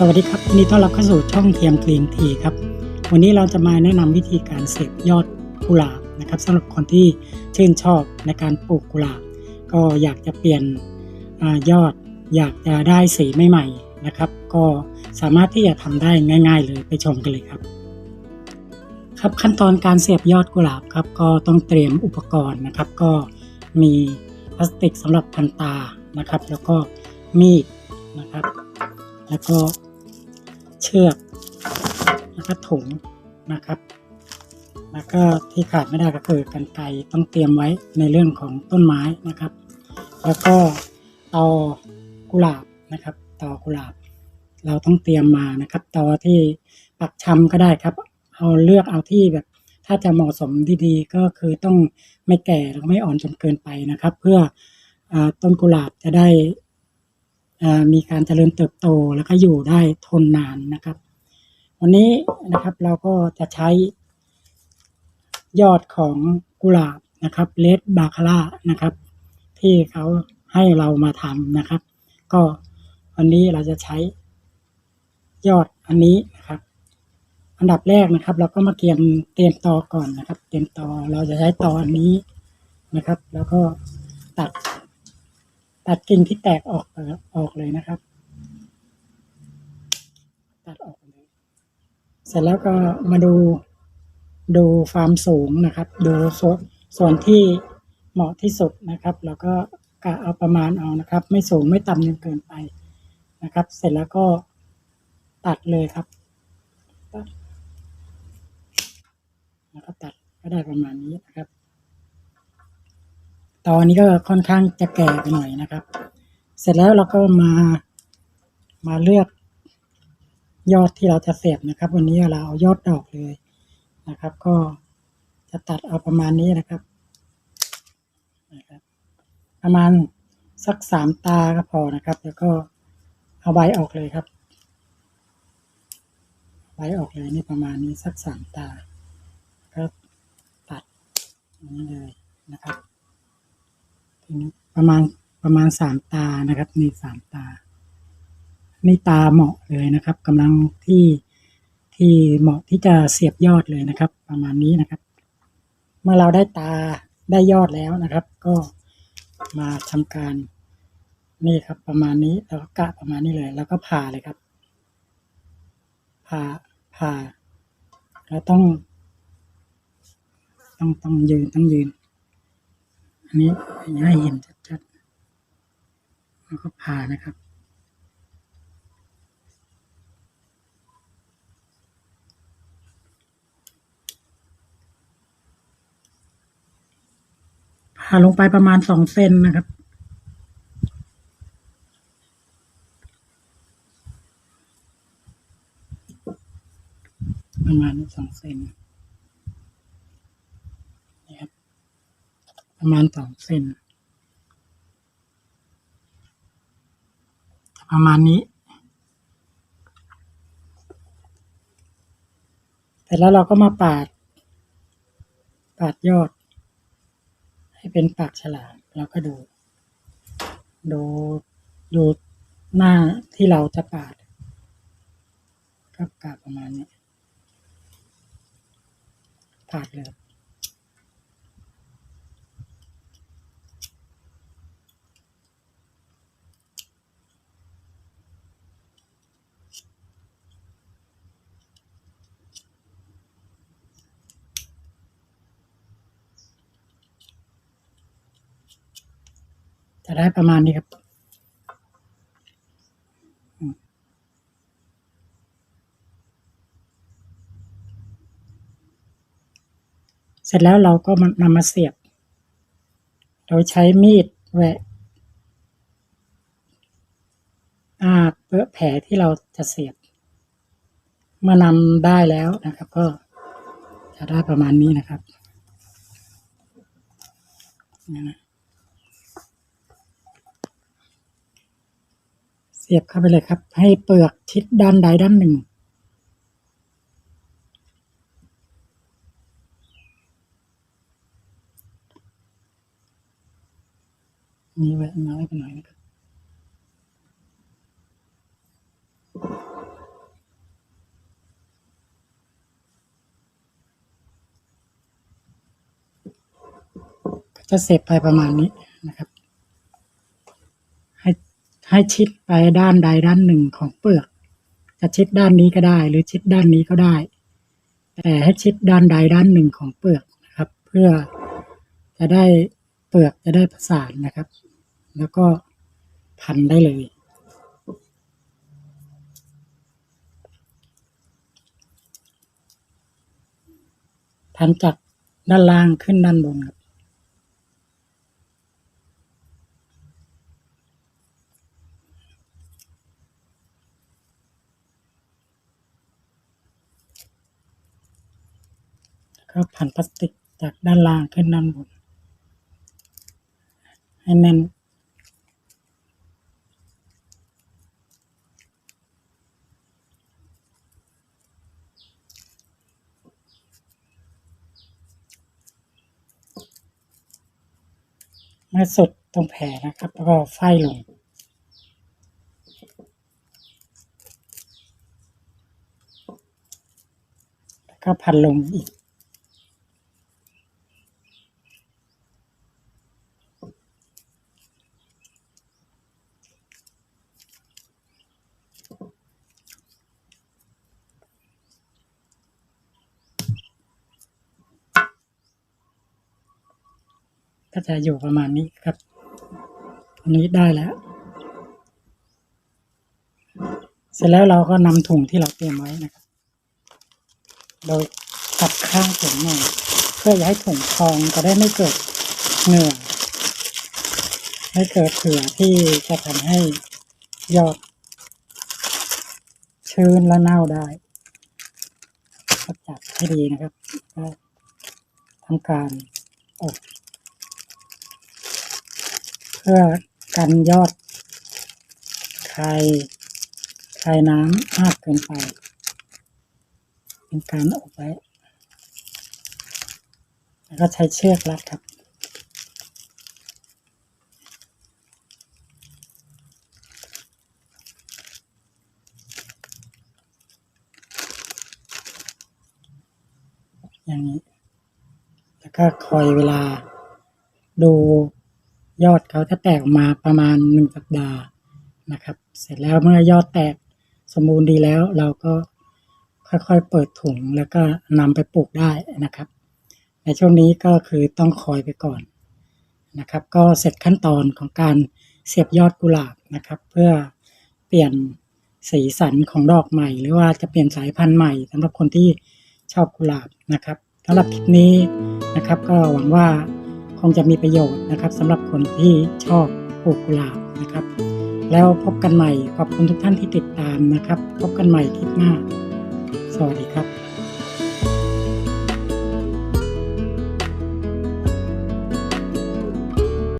สวัสดีครับยินดีต้อนรับเข้าสู่ช่องเทียมกรีนทีครับ วันนี้เราจะมาแนะนำวิธีการเสียบยอดกุหลาบนะครับสำหรับคนที่ชื่นชอบในการปลูกกุหลาบ ก็อยากจะเปลี่ยนอยอด อยากจะได้สีใหม่ๆนะครับ ก็สามารถที่จะทำได้ง่าย ๆ เลยไปชมกันเลยครับ ครับขั้นตอนการเสียบยอดกุหลาบครับก็ต้องเตรียมอุปกรณ์นะครับ ก็มีพลาสติกสำหรับพันตานะครับ แล้วก็มีดนะครับแล้วก็ เชือกแล้วก็ถุงนะครับ แล้วก็ที่ขาดไม่ได้ก็คือกันไกต้องเตรียมไว้ในเรื่องของต้นไม้นะครับ แล้วก็ตอกุหลาบนะครับตอกุหลาบ เราต้องเตรียมมานะครับตอที่ปักชำก็ได้ครับ เอาเลือกเอาที่แบบ ถ้าจะเหมาะสมดีๆ ก็คือต้องไม่แก่แล้วไม่อ่อนจนเกินไปนะครับ เพื่ออต้นกุหลาบจะได้ มีการเจริญเติบโตแล้วก็อยู่ได้ทนนานนะครับ วันนี้นะครับเราก็จะใช้ยอดของกุหลาบนะครับเลดบาคาร่านะครับ ที่เขาให้เรามาทำนะครับ ก็วันนี้เราจะใช้ยอดอันนี้นะครับ อันดับแรกนะครับ เราก็มาเตรียมเตรียมตอก่อนนะครับ เตรียมตอเราจะใช้ตออันนี้นะครับ แล้วก็ตัด ตัดกิ่งที่แตกออกออกเลยนะครับ ตัดออกเลยเสร็จแล้วก็มาดูดูความสูงนะครับ ดูส่วนส่วนที่เหมาะที่สุดนะครับ แล้วก็กะเอาประมาณเอานะครับ ไม่สูงไม่ต่ำจนเกินไปนะครับ เสร็จแล้วก็ตัดเลยครับตัดแล้วก็ตัดก็ได้ประมาณนี้นะครับ ตอนนี้ก็ค่อนข้างจะแก่ไปหน่อยนะครับ เสร็จแล้วเราก็มามาเลือกยอดที่เราจะเสียบนะครับ วันนี้เราเอายอดดอกเลยนะครับ ก็จะตัดเอาประมาณนี้นะครับนะครับ ประมาณสักสามตาก็พอนะครับ แล้วก็เอาใบออกเลยครับ ใบออกเลยนี่ประมาณนี้สักสามตา ก็ตัดนี้เลยนะครับ ประมาณประมาณสามตานะครับนี่สามตา นี่ตาเหมาะเลยนะครับกำลังที่ที่เหมาะที่จะเสียบยอดเลยนะครับ ประมาณนี้นะครับ เมื่อเราได้ตาได้ยอดแล้วนะครับ ก็มาทำการนี่ครับ ประมาณนี้แล้วก็กะประมาณนี้เลย แล้วก็ผ่าเลยครับ ผ่าผ่าแล้วต้อง ต้องต้องยืนต้องยืน อันนี้ให้เห็นชัดๆแล้วก็ผ่านะครับ ผ่าลงไปประมาณสองเซนนะครับประมาณสองเซนครับ ประมาณสองเซนประมาณนี้เสร็จแล้วเราก็มาปาด ปาดยอด ให้เป็นปากฉลามแล้วก็ดู ดูดูหน้าที่เราจะปาดก็กาประมาณนี้ปาดเลย จะได้ประมาณนี้ครับ เสร็จแล้วเราก็นำมาเสียบ โดยใช้มีดแหวะอ่าเปลือแผลที่เราจะเสียบ เมื่อนำได้แล้วนะครับ ก็จะได้ประมาณนี้นะครับนี่นะ เสียบเข้าไปเลยครับ ให้เปลือกทิศด้านใดด้านหนึ่ง นี่แวะน้อยไปหน่อยนะครับจะเสพไปประมาณนี้นะครับ ให้ชิดไปด้านใดด้านหนึ่งของเปลือก จะชิดด้านนี้ก็ได้ หรือชิดด้านนี้ก็ได้ แต่ให้ชิดด้านใดด้านหนึ่งของเปลือกนะครับ เพื่อจะได้เปลือกจะได้ประสานนะครับ แล้วก็พันได้เลยพันจากด้านล่างขึ้นด้านบนครับ ก็พันพลาสติกจากด้านล่างขึ้นด้านบน ให้แน่นเมื่อสุดตรงแผลนะครับ แล้วก็ไฟลงแล้วก็พันลงอีก ก็จะอยู่ประมาณนี้ครับอันนี้ได้แล้ว เสร็จแล้วเราก็นำถุงที่เราเตรียมไว้นะครับ โดยตัดข้างถุงหน่อยเพื่ออย่าให้ถุงพองจะได้ไม่เกิดเหงื่อไม่เกิดเผื่อที่จะทำให้ยอดชื้นและเน่าได้ก็จับให้ดีนะครับก็ทำการอบ พื่อกันยอดคายคายน้ำมากเกินไป เป็นการอบไว้ แล้วก็ใช้เชือกรัดครับอย่างนี้ แล้วก็คอยเวลาดู ยอดเขาจะแตกออกมาประมาณหนึ่งสัปดาห์นะครับ เสร็จแล้วเมื่อยอดแตกสมบูรณ์ดีแล้ว เราก็ค่อยๆเปิดถุงแล้วก็นำไปปลูกได้นะครับ ในช่วงนี้ก็คือต้องคอยไปก่อนนะครับ ก็เสร็จขั้นตอนของการเสียบยอดกุหลาบนะครับ เพื่อเปลี่ยนสีสันของดอกใหม่ หรือว่าจะเปลี่ยนสายพันธุ์ใหม่สำหรับคนที่ชอบกุหลาบนะครับสำหรับคลิปนี้นะครับ ก็หวังว่า คงจะมีประโยชน์นะครับสำหรับคนที่ชอบปลูกกุหลาบนะครับ แล้วพบกันใหม่ขอบคุณทุกท่านที่ติดตามนะครับ พบกันใหม่คลิปหน้า สวัสดีครับ